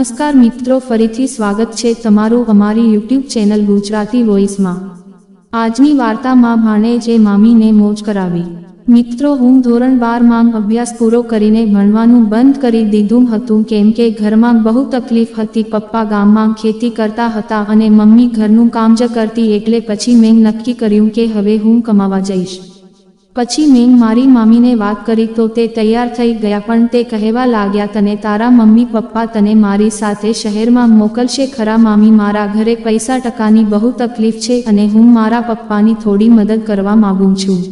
નમસ્કાર મિત્રો, ફરીથી સ્વાગત છે તમારું અમારી યુટ્યુબ ચેનલ ગુજરાતી વોઇસમાં. આજની વાર્તામાં ભાણેજે મામીને મોજ કરાવી. મિત્રો, હું ધોરણ બારમાં અભ્યાસ પૂરો કરીને ભણવાનું બંધ કરી દીધું હતું કેમ કે ઘરમાં બહુ તકલીફ હતી, પપ્પા ગામમાં ખેતી કરતા હતા અને મમ્મી ઘરનું કામ જ કરતી એટલે પછી મેં નક્કી કર્યું કે હવે હું કમાવા જઈશ. પછી મેં મારી મામીને વાત કરી તો તે તૈયાર થઈ ગયા પણ તે કહેવા લાગ્યા, તને તારા મમ્મી પપ્પા તને મારી સાથે શહેરમાં મોકલશે. ખરા મામી, મારા ઘરે પૈસા ટકાની બહુ તકલીફ છે અને હું મારા પપ્પાની થોડી મદદ કરવા માગું છું.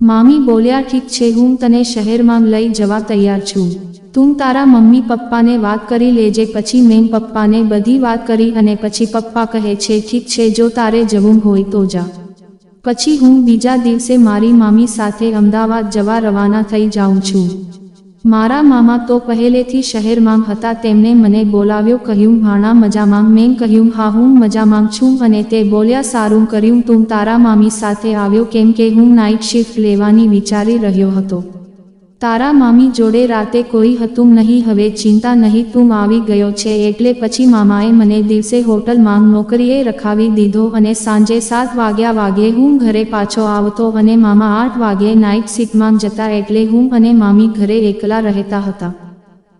મામી બોલ્યા, ઠીક છે, હું તને શહેરમાં લઈ જવા તૈયાર છું. તું તારા મમ્મી પપ્પાને વાત કરી લેજે. પછી મેં પપ્પાને બધી વાત કરી અને પછી પપ્પા કહે છે, ઠીક છે, જો તારે જવું હોય તો જા. પછી હું બીજા દિવસે મારી મામી સાથે અમદાવાદ જવા રવાના થઈ જાઉં છું. મારા મામા તો પહેલેથી શહેરમાં હતા તેમણે મને બોલાવ્યો, કહ્યું, ભાણા, મજામાં. મેં કહ્યું, હા, હું મજામાં છું. અને તે બોલ્યા, સારું, કર્યું, તું તારા મામી સાથે આવ્યો, કેમ કે હું નાઇટ શિફ્ટ લેવાની વિચારી રહ્યો હતો. તારા મામી જોડે રાતે કોઈ હતું નહીં, હવે ચિંતા નહીં, તું આવી ગયો છે, એટલે પછી મામાએ મને દિવસે હોટલમાં નોકરીએ રખાવી દીધો અને સાંજે સાત વાગ્યા વાગે હું ઘરે પાછો આવતો અને મામા આઠ વાગે નાઇટ શિફ્ટમાં જતા એટલે હું અને મામી ઘરે એકલા રહેતા હતા.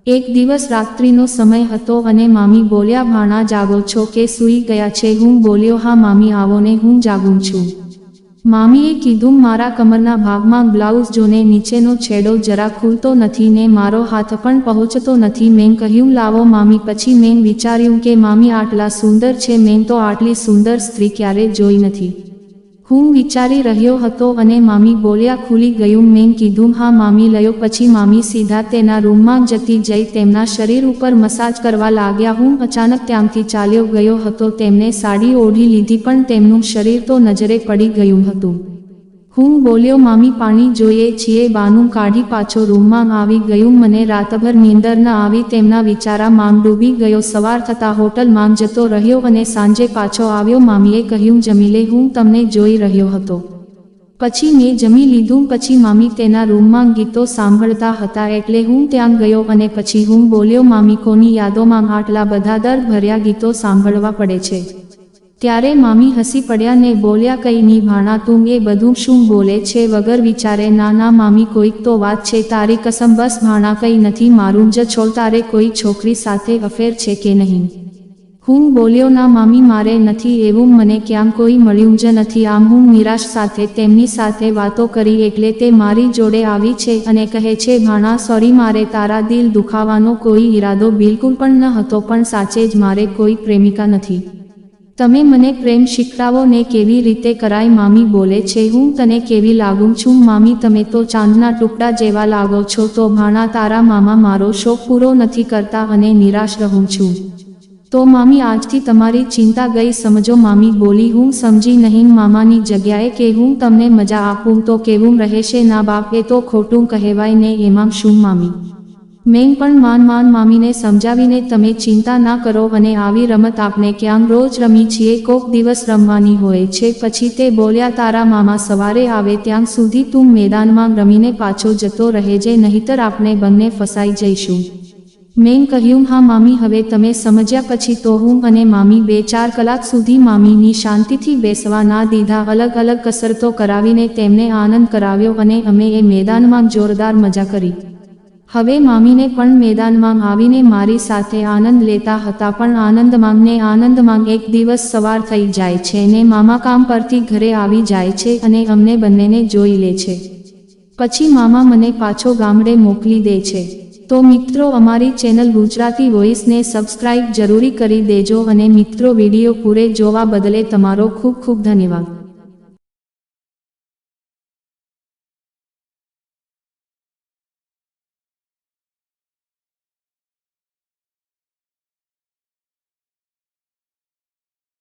એક દિવસ રાત્રિનો સમય હતો અને મામી બોલ્યા, ભાણા જાગો છો કે સૂઈ ગયા છે? હું બોલ્યો, હા મામી, આવો ને હું જાગું છું. મામીએ કીધું, મારા કમરના ભાગમાં બ્લાઉઝ જોને નીચેનો છેડો જરા ખુલતો નથી ને મારો હાથ પણ પહોંચતો નથી. મેં કહ્યું, લાવો મામી. પછી મેં વિચાર્યું કે મામી આટલા સુંદર છે, મેં તો આટલી સુંદર સ્ત્રી ક્યારે જોઈ નથી. હું વિચારી રહ્યો હતો અને મામી બોલ્યા, ખુલી ગયું. મેં કીધું, હા, મામી, લયો. પછી મામી સીધા તેના રૂમમાં જતી જઈ તેમના શરીર ઉપર મસાજ કરવા લાગ્યા. હું અચાનક ત્યાંથી ચાલ્યો ગયો હતો. તેમને સાડી ઓઢી લીધી, પણ તેમનું શરીર તો નજરે પડી ગયું હતું. હું બોલ્યો, મામી, પાણી જોઈએ છીએ. બાનું કાઢી પાછો રૂમમાં આવી ગયું. મને રાતભર નીંદર ન આવી, તેમના વિચારામાં ડૂબી ગયો. સવાર થતાં હોટલમાં જતો રહ્યો અને સાંજે પાછો આવ્યો. મામીએ કહ્યું, જમીલે, હું તમને જોઈ રહ્યો હતો. પછી મેં જમી લીધું. પછી મામી તેના રૂમમાં ગીતો સાંભળતા હતા એટલે હું ત્યાં ગયો અને પછી હું બોલ્યો, મામી, કોની યાદોમાં આટલા બધા દર્દ ભર્યા ગીતો સાંભળવા પડે છે? ત્યારે મામી હસી પડ્યા ને બોલ્યા, કઈ ની ભાણા, તું એ બધું શું બોલે છે? વગર વિચારે, ના ના, મામી, કોઈક તો વાત છે, તારી કસમ બસ ભાણા, કઈ નથી, મારું જ છોડ, તારે કોઈ છોકરી સાથે અફેર છે કે નહીં? હું બોલ્યો, ના, મામી, મારે નથી, એવું મને ક્યાં કોઈ મળ્યું જ નથી. આમ હું નિરાશ સાથે, તેમની સાથે વાતો કરી, એટલે તે મારી જોડે આવી છે અને કહે છે, ભાણા સોરી મારે તારા દિલ દુખાવાનો કોઈ ઈરાદો બિલકુલ પણ ન હતો, પણ સાચે જ મારે કોઈ પ્રેમિકા નથી. તમે મને પ્રેમ શીખડાવો ને કેવી રીતે કરાય મામી બોલે છે, હું તને કેવી લાગું છું? મામી, તમે તો ચાંદના ટુકડા જેવા લાગો છો, તો ભાણા તારા મામા મારો શોખ પૂરો નથી કરતા અને નિરાશ રહું છું. તો મામી, આજથી તમારી ચિંતા ગઈ, સમજો મામી બોલી, હું સમજી નહીં મામાની જગ્યાએ કે હું તમને મજા આપું, તો કેવું રહેશે? ના બાપ, એ તો ખોટું કહેવાય ને, એમાં શું મામી? મેં પણ માન માન મામીને સમજાવીને તમે ચિંતા ના કરો અને આવી રમત આપણે ક્યાં રોજ રમી છીએ, કોક દિવસ રમવાની હોય છે, પછી તે બોલ્યા, તારા મામા સવારે આવે ત્યાં સુધી તું મેદાનમાં રમીને પાછો જતો રહેજે નહીતર આપણે બંને ફસાઈ જઈશું. મેં કહ્યું, હા મામી, હવે તમે સમજ્યા પછી તો હું અને મામી બે ચાર કલાક સુધી મામીની શાંતિથી બેસવા ના દીધા, અલગ અલગ કસરતો કરાવીને તેમને આનંદ કરાવ્યો અને અમે એ મેદાનમાં જોરદાર મજા કરી. હવે મામીને પણ મેદાનમાં આવીને મારી સાથે આનંદ લેતા હતા પણ આનંદ માંગને આનંદ માંગ એક દિવસ સવાર થઈ જાય છે ને મામા કામ પરથી ઘરે આવી જાય છે અને અમને બંનેને જોઈ લે છે. પછી મામા મને પાછો ગામડે મોકલી દે છે. તો મિત્રો અમારી ચેનલ ગુજરાતી વોઇસને સબસ્ક્રાઇબ જરૂરી કરી દેજો અને મિત્રો વીડિયો પૂરે જોવા બદલે તમારો ખૂબ ખૂબ ધન્યવાદ.